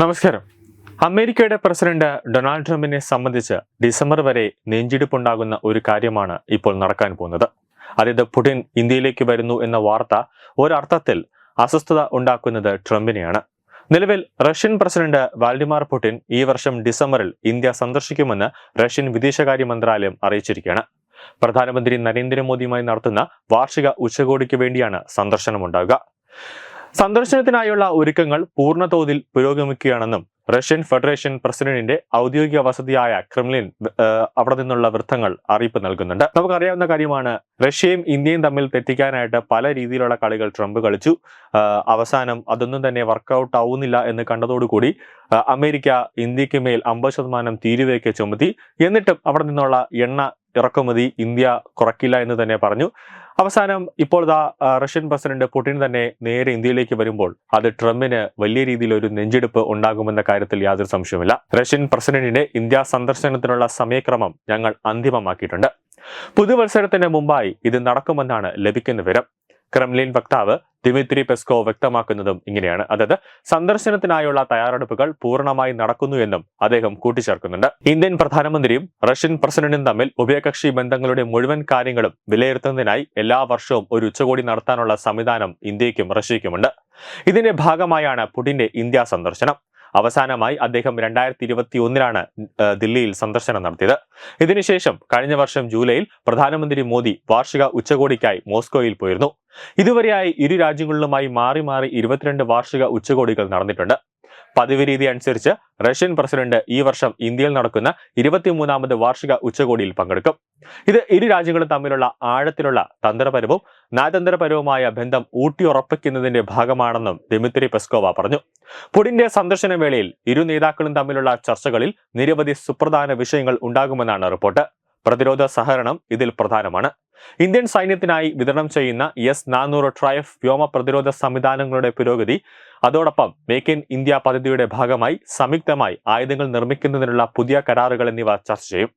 നമസ്കാരം. അമേരിക്കയുടെ president Donald ട്രംപിനെ സംബന്ധിച്ച് ഡിസംബർ വരെ നെഞ്ചിടിപ്പുണ്ടാകുന്ന ഒരു കാര്യമാണ് ഇപ്പോൾ നടക്കാൻ പോകുന്നത്. അതായത് പുടിൻ ഇന്ത്യയിലേക്ക് വരുന്നു എന്ന വാർത്ത ഒരർത്ഥത്തിൽ അസ്വസ്ഥത ഉണ്ടാക്കുന്നത് ട്രംപിനെയാണ്. നിലവിൽ റഷ്യൻ പ്രസിഡന്റ് വാൾഡിമാർ പുടിൻ ഈ വർഷം ഡിസംബറിൽ ഇന്ത്യ സന്ദർശിക്കുമെന്ന് റഷ്യൻ വിദേശകാര്യ മന്ത്രാലയം അറിയിച്ചിരിക്കുകയാണ്. പ്രധാനമന്ത്രി നരേന്ദ്രമോദിയുമായി നടത്തുന്ന വാർഷിക ഉച്ചകോടിക്ക് വേണ്ടിയാണ് സന്ദർശനമുണ്ടാകുക സന്ദർശനത്തിനായുള്ള ഒരുക്കങ്ങൾ പൂർണതോതിൽ പുരോഗമിക്കുകയാണെന്നും റഷ്യൻ ഫെഡറേഷൻ പ്രസിഡന്റിന്റെ ഔദ്യോഗിക വസതിയായ ക്രെംലിൻ അവിടെ നിന്നുള്ള വൃത്തങ്ങൾ അറിയിപ്പ് നൽകുന്നുണ്ട്. നമുക്കറിയാവുന്ന കാര്യമാണ് റഷ്യയും ഇന്ത്യയും തമ്മിൽ തെറ്റിക്കാനായിട്ട് പല രീതിയിലുള്ള കളികൾ ട്രംപ് കളിച്ചു. അവസാനം അതൊന്നും തന്നെ വർക്കൗട്ട് ആവുന്നില്ല എന്ന് കണ്ടതോടുകൂടി അമേരിക്ക ഇന്ത്യയ്ക്ക് മേൽ അമ്പത് ശതമാനം തീരുവയൊക്കെ ചുമത്തി. എന്നിട്ടും അവിടെ നിന്നുള്ള എണ്ണ ഇറക്കുമതി ഇന്ത്യ കുറക്കില്ല എന്ന് തന്നെ പറഞ്ഞു. അവസാനം ഇപ്പോൾ ഇതാ റഷ്യൻ പ്രസിഡന്റ് പുടിൻ തന്നെ നേരെ ഇന്ത്യയിലേക്ക് വരുമ്പോൾ അത് ട്രംപിന് വലിയ രീതിയിൽ ഒരു നെഞ്ചെടുപ്പ് ഉണ്ടാകുമെന്ന കാര്യത്തിൽ യാതൊരു സംശയവുമില്ല. റഷ്യൻ പ്രസിഡന്റിന്റെ ഇന്ത്യ സന്ദർശനത്തിനുള്ള സമയക്രമം ഞങ്ങൾ അന്തിമമാക്കിയിട്ടുണ്ട്. പുതുവത്സരത്തിന് മുമ്പായി ഇത് നടക്കുമെന്നാണ് ലഭിക്കുന്ന വിവരം. ക്രെംലിൻ വക്താവ് ദിമിത്രി പെസ്കോ വ്യക്തമാക്കുന്നതും ഇങ്ങനെയാണ്. അതായത് സന്ദർശനത്തിനായുള്ള തയ്യാറെടുപ്പുകൾ പൂർണമായി നടക്കുന്നു എന്നും അദ്ദേഹം കൂട്ടിച്ചേർക്കുന്നുണ്ട്. ഇന്ത്യൻ പ്രധാനമന്ത്രിയും റഷ്യൻ പ്രസിഡന്റും തമ്മിൽ ഉഭയകക്ഷി ബന്ധങ്ങളുടെ മുഴുവൻ കാര്യങ്ങളും വിലയിരുത്തുന്നതിനായി എല്ലാ വർഷവും ഒരു ഉച്ചകോടി നടത്താനുള്ള സംവിധാനം ഇന്ത്യയ്ക്കും റഷ്യയ്ക്കുമുണ്ട്. ഇതിന്റെ ഭാഗമായാണ് പുടിന്റെ ഇന്ത്യ സന്ദർശനം. അവസാനമായി അദ്ദേഹം രണ്ടായിരത്തി ഇരുപത്തി ഒന്നിലാണ് ദില്ലിയിൽ സന്ദർശനം നടത്തിയത്. ഇതിനുശേഷം കഴിഞ്ഞ വർഷം ജൂലൈയിൽ പ്രധാനമന്ത്രി മോദി വാർഷിക ഉച്ചകോടിക്കായി മോസ്കോയിൽ പോയിരുന്നു. ഇതുവരെയായി ഇരു രാജ്യങ്ങളിലുമായി മാറി മാറി ഇരുപത്തിരണ്ട് വാർഷിക ഉച്ചകോടികൾ നടന്നിട്ടുണ്ട്. പതിവ് രീതി അനുസരിച്ച് റഷ്യൻ പ്രസിഡന്റ് ഈ വർഷം ഇന്ത്യയിൽ നടക്കുന്ന ഇരുപത്തിമൂന്നാമത് വാർഷിക ഉച്ചകോടിയിൽ പങ്കെടുക്കും. ഇത് ഇരു രാജ്യങ്ങളും തമ്മിലുള്ള ആഴത്തിലുള്ള തന്ത്രപരവും നയതന്ത്രപരവുമായ ബന്ധം ഊട്ടിയുറപ്പിക്കുന്നതിന്റെ ഭാഗമാണെന്നും ദിമിത്രി പെസ്കോവ പറഞ്ഞു. പുടിന്റെ സന്ദർശന വേളയിൽ ഇരു നേതാക്കളും തമ്മിലുള്ള ചർച്ചകളിൽ നിരവധി സുപ്രധാന വിഷയങ്ങൾ ഉണ്ടാകുമെന്നാണ് റിപ്പോർട്ട്. പ്രതിരോധ സഹകരണം ഇതിൽ പ്രധാനമാണ്. ഇന്ത്യൻ സൈന്യത്തിനായി വിതരണം ചെയ്യുന്ന എസ് നാനൂറ് ട്രയഫ് വ്യോമ പ്രതിരോധ സംവിധാനങ്ങളുടെ പുരോഗതി അതോടൊപ്പം മേക്ക് ഇൻ ഇന്ത്യ പദ്ധതിയുടെ ഭാഗമായി സംയുക്തമായി ആയുധങ്ങൾ നിർമ്മിക്കുന്നതിനുള്ള പുതിയ കരാറുകൾ എന്നിവ ചർച്ച ചെയ്യും.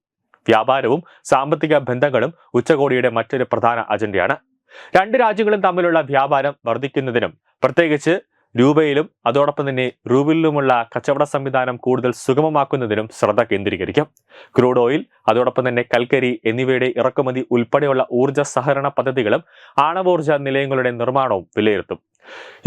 വ്യാപാരവും സാമ്പത്തിക ബന്ധങ്ങളും ഉച്ചകോടിയുടെ മറ്റൊരു പ്രധാന അജണ്ടയാണ്. രണ്ട് രാജ്യങ്ങളും തമ്മിലുള്ള വ്യാപാരം വർദ്ധിക്കുന്നതിനും പ്രത്യേകിച്ച് രൂപയിലും അതോടൊപ്പം തന്നെ റൂബിലുമുള്ള കച്ചവട സംവിധാനം കൂടുതൽ സുഗമമാക്കുന്നതിനും ശ്രദ്ധ കേന്ദ്രീകരിക്കും. ക്രൂഡ് ഓയിൽ അതോടൊപ്പം തന്നെ കൽക്കരി എന്നിവയുടെ ഇറക്കുമതി ഉൾപ്പെടെയുള്ള ഊർജ സഹകരണ പദ്ധതികളും ആണവോർജ നിലയങ്ങളുടെ നിർമ്മാണവും വിലയിരുത്തും.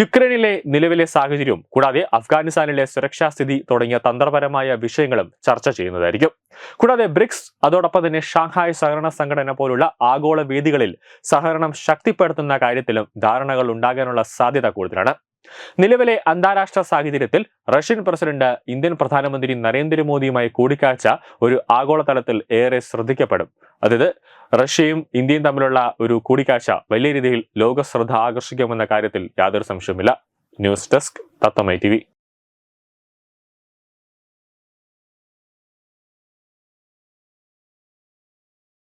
യുക്രൈനിലെ നിലവിലെ സാഹചര്യവും കൂടാതെ അഫ്ഗാനിസ്ഥാനിലെ സുരക്ഷാ സ്ഥിതി തുടങ്ങിയ തന്ത്രപരമായ വിഷയങ്ങളും ചർച്ച ചെയ്യുന്നതായിരിക്കും. കൂടാതെ ബ്രിക്സ് അതോടൊപ്പം തന്നെ ഷാങ്ഹായ് സഹകരണ സംഘടന പോലുള്ള ആഗോള വേദികളിൽ സഹകരണം ശക്തിപ്പെടുത്തുന്ന കാര്യത്തിലും ധാരണകൾ ഉണ്ടാകാനുള്ള സാധ്യത കൂടുതലാണ്. നിലവിലെ അന്താരാഷ്ട്ര സാഹചര്യത്തിൽ റഷ്യൻ പ്രസിഡന്റ് ഇന്ത്യൻ പ്രധാനമന്ത്രി നരേന്ദ്രമോദിയുമായി കൂടിക്കാഴ്ച ഒരു ആഗോളതലത്തിൽ ഏറെ ശ്രദ്ധിക്കപ്പെടും. അതായത് റഷ്യയും ഇന്ത്യയും തമ്മിലുള്ള ഒരു കൂടിക്കാഴ്ച വലിയ രീതിയിൽ ലോക ശ്രദ്ധ ആകർഷിക്കുമെന്ന കാര്യത്തിൽ യാതൊരു സംശയവുമില്ല. News desk തത്തമൈ T